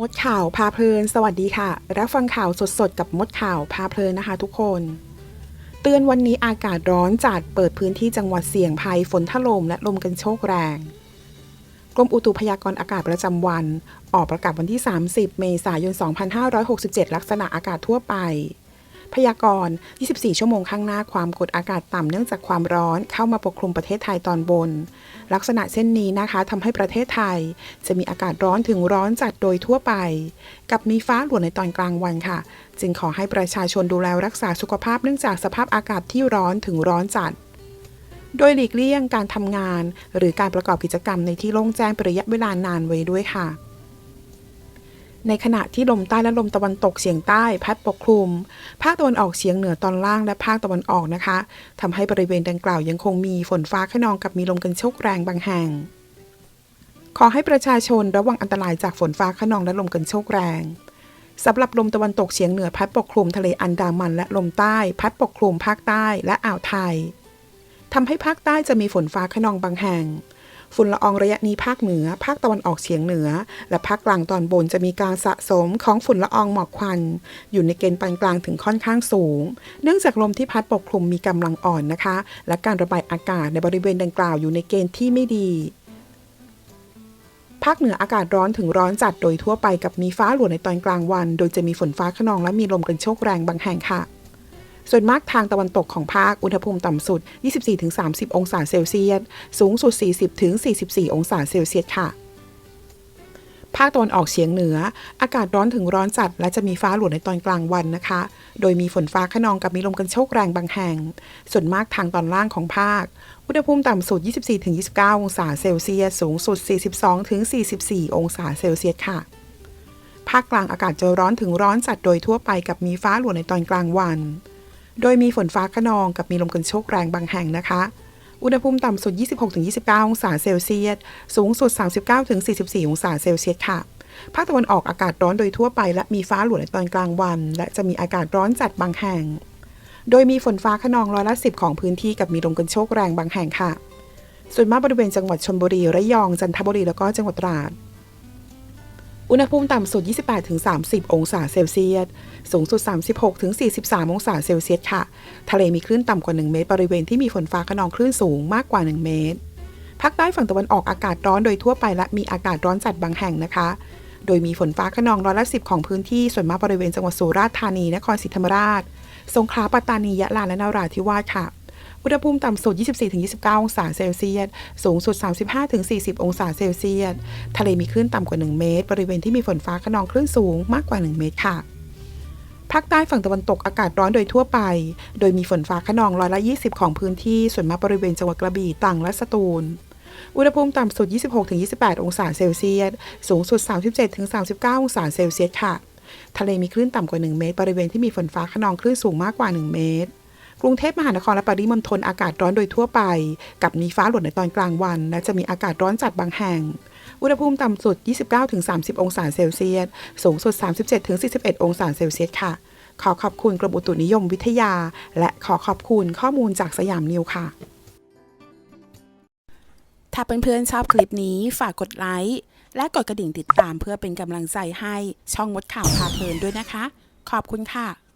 มดข่าวพาเพลิน สวัสดีค่ะ รับฟังข่าวสดๆ กับมดข่าวพาเพลินนะคะทุกคน เตือนวันนี้อากาศร้อนจัดเปิดพื้นที่จังหวัดเสี่ยงภัยฝนถล่มและลมกันโชกแรง กรมอุตุพยากรณ์อากาศประจำวัน ออกประกาศวันที่ 30 เมษายน 2567 ลักษณะอากาศทั่วไป พยากรณ์ 24 ชั่วโมงข้างหน้าความกดอากาศต่ำเนื่องจากความร้อนเข้ามาปกคลุมประเทศไทยตอนบน ลักษณะเช่นนี้นะคะทำให้ประเทศไทย จะมีอากาศร้อนถึงร้อนจัดโดยทั่วไป กับมีฟ้าหลวในตอนกลางวันค่ะ จึงขอให้ประชาชนดูแลรักษาสุขภาพเนื่องจากสภาพอากาศที่ร้อนถึงร้อนจัดโดยหลีกเลี่ยงการทำงาน หรือการประกอบกิจกรรมในที่โล่งแจ้งเป็นระยะเวลานานไว้ด้วยค่ะ ในขณะที่ลมใต้และลมตะวันตกเฉียงใต้พัดปกคลุม ภาคตะวันออกเฉียงเหนือตอนล่างและภาคตะวันออกนะคะทำให้บริเวณดังกล่าวยังคงมีฝนฟ้าขนองกับมีลมกันโชกแรงบางแห่ง ขอให้ประชาชนระวังอันตรายจากฝนฟ้าขนองและลมกันโชกแรงสำหรับลมตะวันตกเฉียงเหนือพัดปกคลุมทะเลอันดามันและลมใต้ พัดปกคลุมภาคใต้และอ่าวไทยทำให้ภาคใต้จะมีฝนฟ้าขนองบางแห่ง ฝุ่นละอองระยะนี้ภาคเหนือ ภาคตะวันออกเฉียงเหนือ และภาคกลางตอนบนจะมีการสะสมของฝุ่นละอองหมอกควัน อยู่ในเกณฑ์ปานกลางถึงค่อนข้างสูง เนื่องจากลมที่พัดปกคลุมมีกำลังอ่อนนะคะ และการระบายอากาศในบริเวณดังกล่าวอยู่ในเกณฑ์ที่ไม่ดีภาคเหนืออากาศร้อนถึงร้อนจัดโดยทั่วไปกับมีฟ้าหลวในตอนกลางวัน โดยจะมีฝนฟ้าขนองและมีลมกันโชกแรงบางแห่งค่ะ ส่วนมากทางตะวันตกของภาค อุณหภูมิต่ำสุด 24-30 องศาเซลเซียส สูงสุด 40-44 องศาเซลเซียสค่ะ ภาคตะวันออกเฉียงเหนือ อากาศร้อนถึงร้อนจัด และจะมีฟ้าหลวในตอนกลางวันนะคะ โดยมีฝนฟ้าขนองกับมีลมกันโชกแรงบางแห่ง ส่วนมากทางตอนล่างของภาค อุณหภูมิต่ำสุด 24-29 องศาเซลเซียส สูงสุด 42-44 องศาเซลเซียสค่ะภาคกลางอากาศจะร้อนถึงร้อนจัดโดยทั่วไปกับมีฟ้าหลวในตอนกลางวัน โดยมีฝนฟ้าขนองกับมีลมกันโชกแรงบางแห่งนะคะ อุณหภูมิต่ำสุด 26-29 องศาเซลเซียส สูงสุด 39-44 องศาเซลเซียสค่ะ ภาคตะวันออกอากาศร้อนโดยทั่วไปและมีฟ้าหลวในตอนกลางวัน และจะมีอากาศร้อนจัดบางแห่ง โดยมีฝนฟ้าขนองร้อยละสิบของพื้นที่กับมีลมกันโชกแรงบางแห่งค่ะ ส่วนมากบริเวณจังหวัดชลบุรี ระยอง จันทบุรี แล้วก็จังหวัดตราด อุณหภูมิต่ำสุด 28-30 องศาเซลเซียส สูงสุด 36-43 องศาเซลเซียสค่ะ ทะเลมีคลื่นต่ำกว่า 1 เมตร บริเวณที่มีฝนฟ้าขนองคลื่นสูงมากกว่า 1 เมตร ภาคใต้ฝั่งตะวันออกอากาศร้อนโดยทั่วไปและมีอากาศร้อนจัดบางแห่งนะคะ โดยมีฝนฟ้าขนองร้อยละสิบของพื้นที่ ส่วนมากบริเวณจังหวัดสุราษฎร์ธานี นครศรีธรรมราช สงขลา ปัตตานี ยะลา และนราธิวาสค่ะ อุณหภูมิต่ำสุด 24-29 องศาเซลเซียส สูงสุด 35-40 องศาเซลเซียส ทะเลมีคลื่นต่ำกว่า 1 เมตร บริเวณที่มีฝนฟ้าขนองคลื่นสูงมากกว่า 1 เมตรค่ะภาคใต้ฝั่งตะวันตกอากาศร้อนโดยทั่วไป โดยมีฝนฟ้าขนองร้อยละ 20 ของพื้นที่ ส่วนมากบริเวณจังหวัดกระบี่ตรังและสตูล อุณหภูมิต่ำสุด 26-28 องศาเซลเซียส สูงสุด 37-39 องศาเซลเซียสค่ะ ทะเลมีคลื่นต่ำกว่า 1 เมตร บริเวณที่มีฝนฟ้าขนองคลื่นสูงมากกว่า 1 เมตร กรุงเทพมหานครและปริมณฑลอากาศร้อนโดยทั่วไป กับมีฟ้าหลวในตอนกลางวัน และจะมีอากาศร้อนจัดบางแห่ง อุณหภูมิต่ำสุด 29-30 องศาเซลเซียส สูงสุด 37-41 องศาเซลเซียสค่ะ ขอขอบคุณกรมอุตุนิยมวิทยา และขอขอบคุณข้อมูลจากสยามนิวค่ะ ถ้าเพื่อนๆชอบคลิปนี้ฝากกดไลค์และกดกระดิ่งติดตามเพื่อเป็นกำลังใจให้ช่องมดข่าวพาเพลินด้วยนะคะ ขอบคุณค่ะ